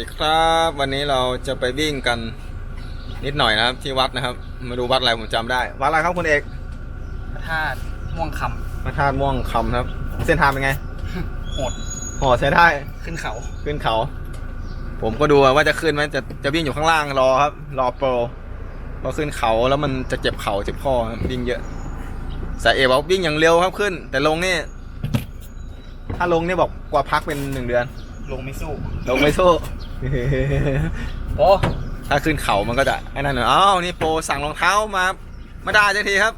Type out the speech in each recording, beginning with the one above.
วัสดีครับ วันนี้เราจะไปวิ่งกันนิดหน่อยนะครับ ที่วัดนะครับมาดูวัดอะไรผมจำได้ วัดอะไรครับคุณเอกพระธาตุม่วงคพระธาตุม่วงคำครับ เส้นทางเป็นไงำโหดห่อใช้ได้ขึ้นเขาขึ้นเขา ผมก็ดูว่าจะขึ้นไหมจะจะวิ่งอยู่ข้างล่างรอครับ รอโปรพอขึ้นเขาแล้วมันจะเจ็บเข่าเจ็บข้อครับวิ่งเยอะสายเอบอกวิ่งอย่างเร็วครับขึ้น แต่ลงนี่ถ้าลงนี่บอกกว่าพักเป็นหนึ่งเดือน ลงไม่สู้ ลงไม่สู้ โอ้ถ้าขึ้นเขามันก็จะไอ้นั่นหน่อยอ้าวนี่โปรสั่งรองเท้ามามาได้จังทีครับ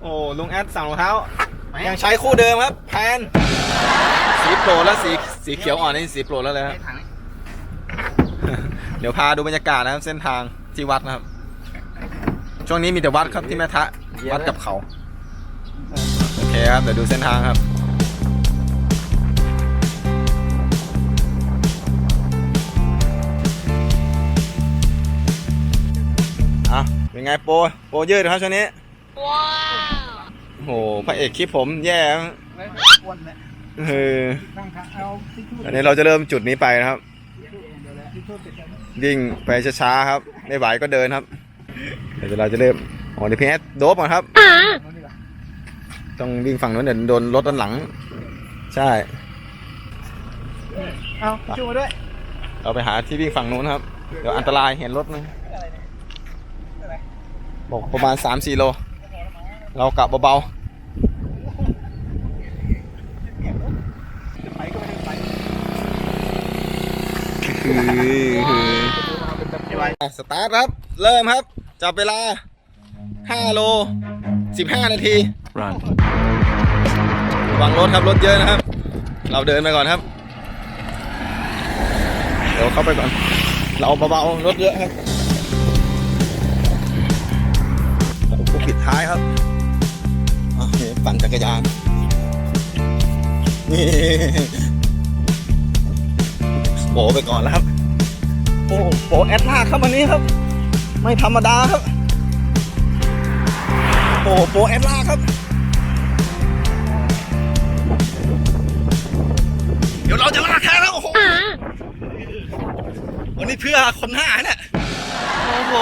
โอ้ลุงแอดสั่งรองเท้า ยังใช้คู่เดิมครับ แพน สีโปรแล้วสีสีเขียวอ่อนนี่สีโปรแล้วเลยครับไอ้ถังเดี๋ยวพาดูบรรยากาศนะครับเส้นทางที่วัดนะครับ ช่วงนี้มีแต่วัดครับที่แม่ทะวัดกับเขา โอเคครับเดี๋ยวดูเส้นทางครับ เป็นไงโปรโปรยืดครับช่วงนี้ว้าวโอ้โหพระเอกคลิปผมแย่ครับไม่อ้วนเนี่ยเออนั่งทางเอาที่ชูอันนี้เราจะเริ่มจุดนี้ไปนะครับที่ชูติดกันวิ่งไปช้าๆครับ ไม่ไหวก็เดินครับเดี๋ยวเราจะเริ่มอ๋อเดี๋ยวพี่แอดโดบก่อนครับนู้นดีกว่าต้องวิ่งฝั่งนู้นเดี๋ยวโดนรถด้านหลัง ใช่ เอาที่ชูมาด้วย เราไปหาที่วิ่งฝั่งนู้นครับ เดี๋ยวอันตรายเห็นรถนะ บอกประมาณ 3-4 โล เรากะเบาไปก็ไม่ได้ไปๆคือคือไม่ไหวสตาร์ทครับ เริ่มครับ จับเวลา 5 โล 15 นาที Run. ระวังรถครับ รถเยอะนะครับ เราเดินไปก่อนครับ เดี๋ยวเข้าไปก่อน เราเบาๆรถเยอะครับ ปิดท้ายครับอะนี่ปั่นจักรยาน นี่โปไปก่อนแล้วครับ โอ้โปแอดลากครับวันนี้ครับ ไม่ธรรมดาครับ โอ้โปแอดลากครับ เดี๋ยวเราจะลากแค่แล้วโอ้โหวันนี้เพื่อคนหน้าเนี่ยโอ้โห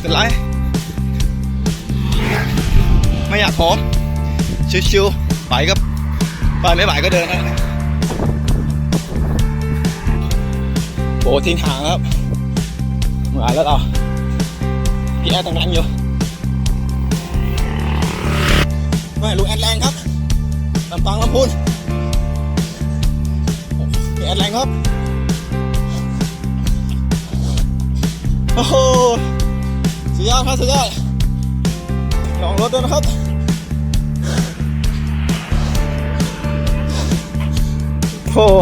เป็นไร ไม่อยากผอม ชิวๆไหวก็ไปไม่ไหวก็เดินนะโบทิ้งหางครับมาแล้วเราพี่แอดต้องแรงอยู่ไม่ลูกแอดแรงครับลำปางลำพูนพี่แอดแรงครับ โอ้โห สุดยอดครับสุดยอดลองรถด้วยนะครับโอ้โห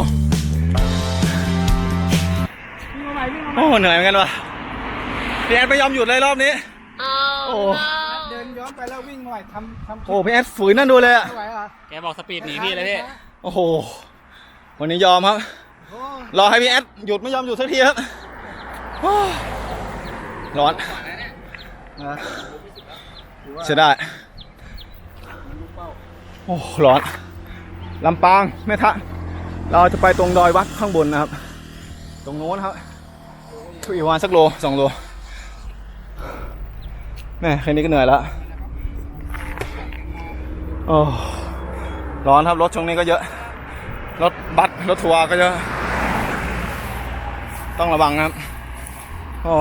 โอ้เหนื่อยเหมือนกันว่ะพี่แอดไม่ยอมหยุดเลยรอบนี้โอ้เดินย้อนไปแล้ววิ่งหน่อยทำทำโอ้พี่แอดฝืนนั่นดูเลยอะไม่ไหวเหรอแกบอกสปีดหนีพี่เลยพี่โอ้โหวันนี้ยอมครับโอ้รอให้พี่แอดหยุดไม่ยอมหยุดสักทีครับโอ้ยร้อน เสียดายโอ้ร้อนลำปางแม่ทะเราจะไปตรงดอยวัดข้างบนนะครับ ตรงโน้นครับทุกอีกวันสักโลสองโลแม่แค่นี้ก็เหนื่อยแล้วโอ้ร้อนครับรถช่วงนี้ก็เยอะรถบัสรถทัวร์ก็เยอะ ต้องระวังครับโอ้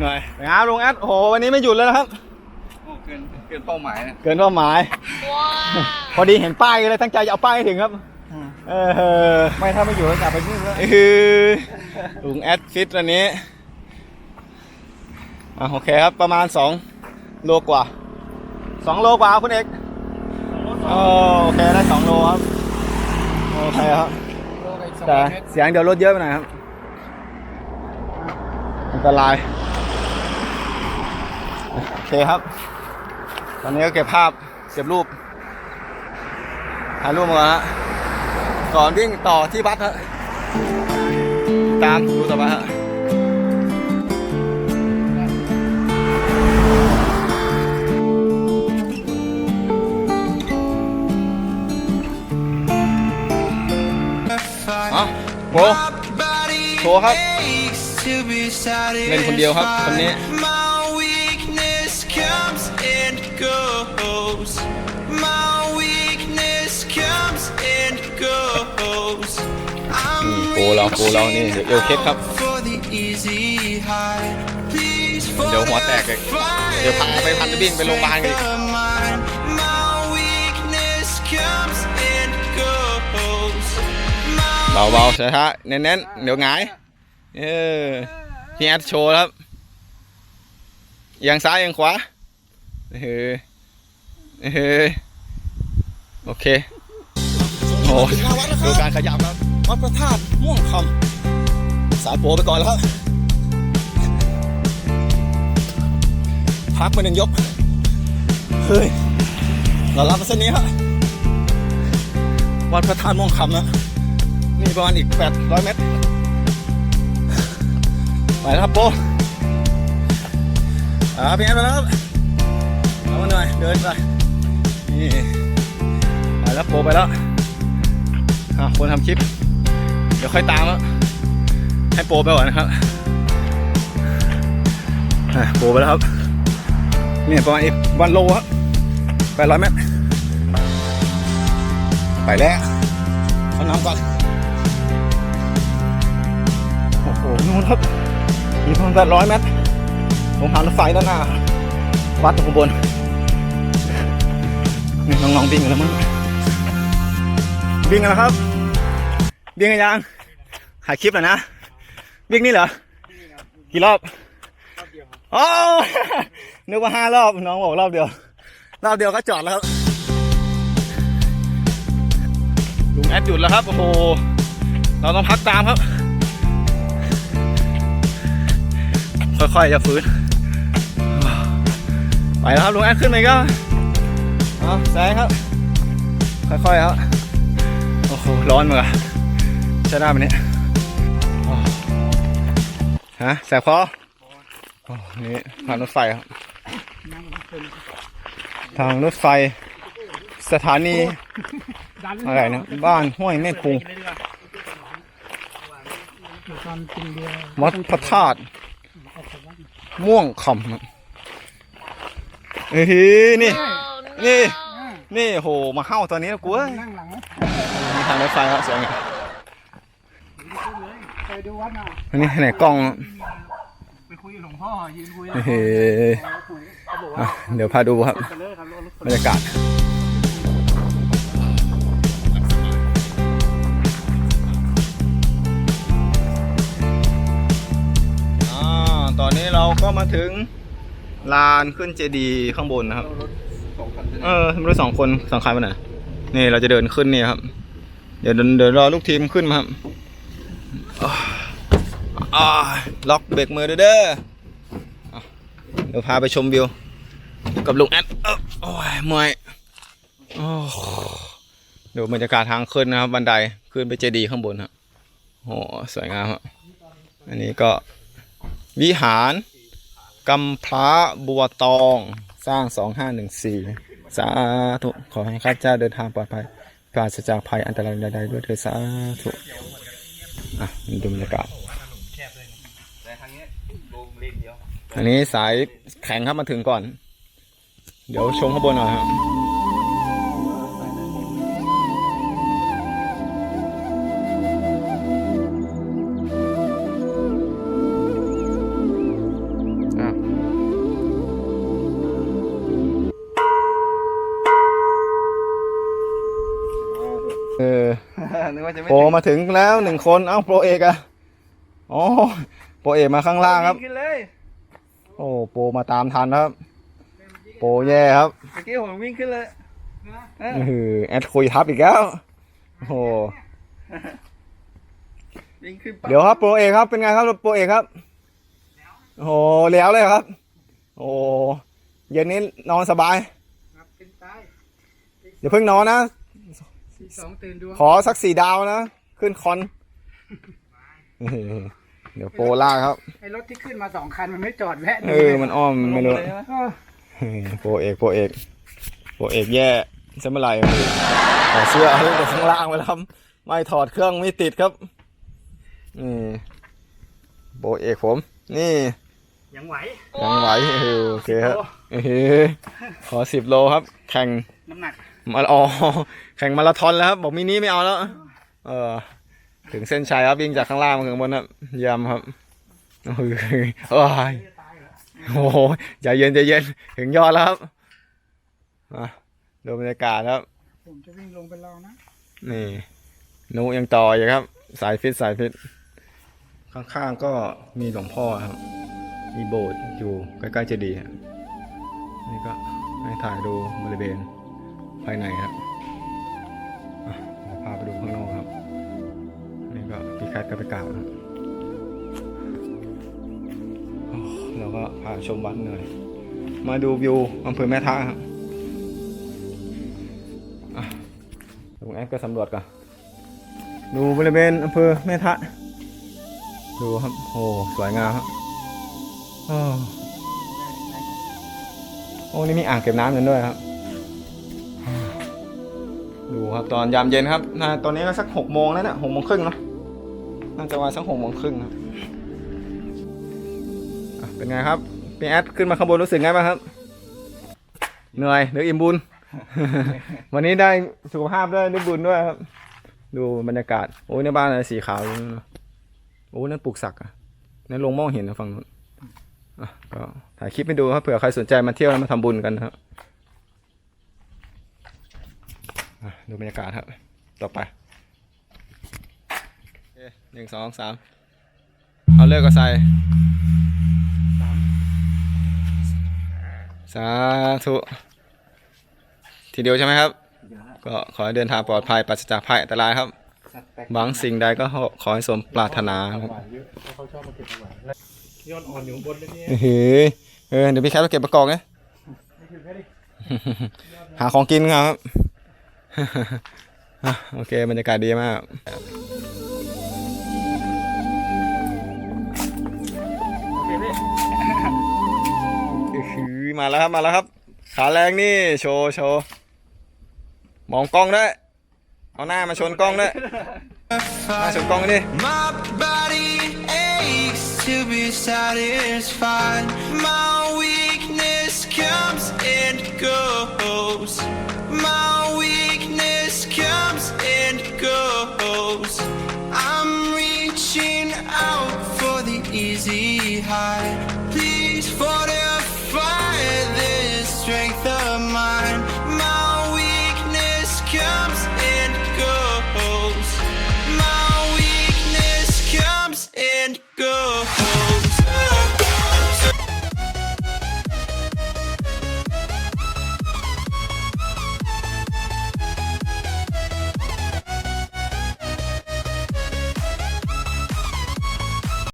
หนื่อยไปงานลุงแอดโอ้โหวันนี้ไม่หยุดเลยนะครับเกินเกินเป้าหมายนะเกินเป้าหมายพอดีเห็นป้ายก็เลยตั้งใจจะเอาป้ายให้ถึงครับ เออไม่ถ้าไม่อยู่ก็กลับไปนี่แล้วคือลุงแอดฟิตวันนี้อะโอเคครับประมาณ2โลกว่า2โลกว่าคุณเอกอ๋อโอเคได้2โลครับโอเคครับโลไปอีกสองแต่เมตรเสียงเดี๋ยวรถเยอะไปหน่อยครับอันตราย โอเคครับ ตอนนี้ก็เก็บภาพเก็บรูปถ่ายรูปมาฮะก่อนวิ่งต่อที่บัสฮะตามดูต่อไปฮะอะโหโชว์ครับเล่นคนเดียวครับคนนี้ กเราโกเรานี่เดี๋ยวเอวเคสครับ เดี๋ยวหัวแตกเลยเดี๋ยวพาไปพันธบินไปโรงพยาบาลกันอีก My weakness comes and goes. My เบาๆช้าๆเน้นๆ เดี๋ยวหงาย เออพี่แอดโชว์ครับเอียงซ้ายเอียงขวาเออเออโอเค โอ้ดูการขยับครับ วัดพระธาตุม่วงคำสายโปไปก่อนแล้วครับพักไปหนึ่งยก เฮ้ย เรารับเส้นนี้ครับวัดพระธาตุม่วงคำนะนี่ประมาณอีก 800 เมตร ไปแล้วครับโปอ่าพี่แอนมาแล้วครับเอามาหน่อย เดินไป นี่ ไปแล้วโปไปแล้วอะคนทำคลิป เดี๋ยวค่อยตามแล้วให้โปไปก่อนนะครับโปไปแล้วครับเนี่ยประมาณอีกวันโลครับ800เมตรไปแล้วเอาน้ำก่อนโอ้โหนู่นครับมีประมาณแปดร้อยเมตรตรงทางรถไฟด้านหน้าวัดตรงข้างบนนี่น้องๆวิ่งกันแล้วมั้งวิ่งกันแล้วครับ วิ่งกันยังถ่ายคลิปแล้วนะวิ่งนี่เหรอกี่รอบอ๋อนึกว่าห้ารอบน้องบอกรอบเดียว รอบเดียวก็จอดแล้วครับลุงแอดหยุดแล้วครับโอ้โหเราต้องพักตามครับ ค่อยๆจะฟื้นไปแล้วครับลุงแอดขึ้นไปก็เอาแซงครับ ค่อยๆครับโอ้โหร้อนเหมือนกัน ใช่ได้ไหมเนี่ยอ๋อฮะแสบคอโอ้นี่ทางรถไฟครับ ทางรถไฟ สถานี อะไรนะ บ้านห้วยแม่คุงวัดพระธาตุม่วงคำครับเฮ้ยนี่ นี่ นี่โห มาเข้าตอนนี้แล้วกูเอ้ยนั่งหลังไหมมีทางรถไฟครับสวยงาม เคยดูวัดน่ะอันนี้ไหนกล้อง ไปคุยกับหลวงพ่อยืนคุยเฮ้ยอะเดี๋ยวพาดูครับไปเลยครับรถรถ บรรยากาศอ่าตอนนี้เราก็มาถึงลานขึ้นเจดีย์ข้างบนนะครับสองคันเออไม่รู้สองคนสองคันไปไหนนี่เราจะเดินขึ้นนี่ครับ เดี๋ยวเดินเดี๋ยวรอลูกทีมขึ้นมาครับอ่าอ่า ล็อกเบรกมือด้วยเด้อเดี๋ยวพาไปชมวิว กับลุงแอดเอ้อโอ้ยเมื่อยโอ้ดูบรรยากาศทางขึ้นนะครับ บันไดขึ้นไปเจดีย์ข้างบนครับโอ้สวยงามครับอันนี้ก็วิหารกำพระบัวตองสร้าง 2514 สาธุขอให้ข้าเจ้าเดินทางปลอดภัยปราศจากภัยอันตรายใดๆด้วยเถิดสาธุ อะดูบรรยากาศแต่ทางนี้ลงเลนเดียวอันนี้สายแข็งครับมาถึงก่อน เดี๋ยวชมข้างบนหน่อยครับ โปรมาถึงแล้วหนึ่งคนเอ้าโปรเอกอะอ๋อโปรเอกมาข้างล่างครับขึ้นเลยโอ้โปรมาตามทันครับ โปรแย่ครับเมื่อกี้ผมวิ่งขึ้นเลยเอออื้อหือแอดคุยทับอีกแล้วโอ้โหวิ่งขึ้นเดี๋ยวครับโปรเอกครับเป็นไงครับโปรเอกครับโอ้โหแล้วเลยครับ โอ้เย็นนี้นอนสบาย ครับเป็นตายอย่าเพิ่งนอนนะ สี่สองตื่นดูขอสักสี่ดาวนะ ขึ้นคอนอื้อหือเดี๋ยวโปรล่ากครับ ไอ้รถที่ขึ้นมาสองคันมันไม่จอดแวะเออ มันอ้อมไม่รู้ เออเฮ้ยโปรเอกโปรเอกโปรเอกแย่จะเมื่อไหร่ถอดเสื้อเอาตั้งแต่ข้างล่างไปแล้วครับไม่ถอดเครื่องไม่ติดครับนี่โบเอกผม นี่ยังไหว ยังไหวเออโอเคครับเออขอสิบโลครับ แข่งน้ำหนัก มาอ๋อแข่งมาราธอนแล้วครับ บอกมินิไม่เอาแล้ว เออ ถึงเส้นชัยครับวิ่งจากข้างล่างมาถึงข้างบนครับเยี่ยมครับโอ้ยโอ้ยโอ้โหใจเย็นใจเย็นถึงยอดแล้วครับอะดูบรรยากาศครับ ผมจะวิ่งลงเป็นเรานะ นี่หนูยังต่ออยู่ครับ สายฟิตสายฟิต ข้างๆก็มีหลวงพ่อครับ มีโบสถ์อยู่ใกล้ๆเจดีย์ครับนี่ก็ให้ถ่ายดูบริเวณภายในครับพาไปดูข้างนอกครับ นี่ก็พี่แคทก็ไปกราบครับโอ้เราก็พาชมวัดหน่อยมาดูวิวอำเภอแม่ท้าครับลุงแอดก็สำรวจก่อน ดูบริเวณอำเภอแม่ทะ ดูครับ โอ้สวยงามครับโอ้โอ้นี่มีอ่างเก็บน้ำกันด้วยครับ ครับตอนยามเย็นครับน่าตอนนี้ก็สักหกโมงแล้วนี่ยหกโมงครึ่งเนาะน่าจะว่าสักหกโมงครึ่งครับเป็นไงครับพี่แอดขึ้นมาข้างบนรู้สึกไงบ้างครับ เหนื่อยหรืออิ่มบุญ วันนี้ได้สุขภาพด้วยได้บุญด้วยครับ ดูบรรยากาศ โอ้ยในบ้านอะไรสีขาวอยู่นั่เนอะโอ้ยนั่นปลูกสักอะนั่นลงมองเห็นนะฝั่งนู้นก็ถ่ายคลิปให้ดูครับเผื่อใครสนใจมาเที่ยวแล้วมาทำบุญกันนะครับ ดูบรรยากาศครับต่อไปโอเคหนึ่งสองสามเอาเลิกก็ใส่สาธุทีเดียวใช่ไหมครับ ก็ขอให้เดินทางปลอดภัยปราศจากภัยอันตรายครับหวังสิ่งใดก็ขอให้สมปรารถนาครับยอดอ่อนอยู่บนเลยเนี่ยเฮ้ยเออเดี๋ยวพี่แคทไปเก็บประกอบไงหาของกินครับอะ โอเคบรรยากาศดีมากมาแล้วครับมาแล้วครับ ขาแรงนี่โชว์โชว์มองกล้องด้วยเอาหน้ามาชนกล้องด้วยหน้าชนกล้องดิ My goes. I'm reaching out for the easy high.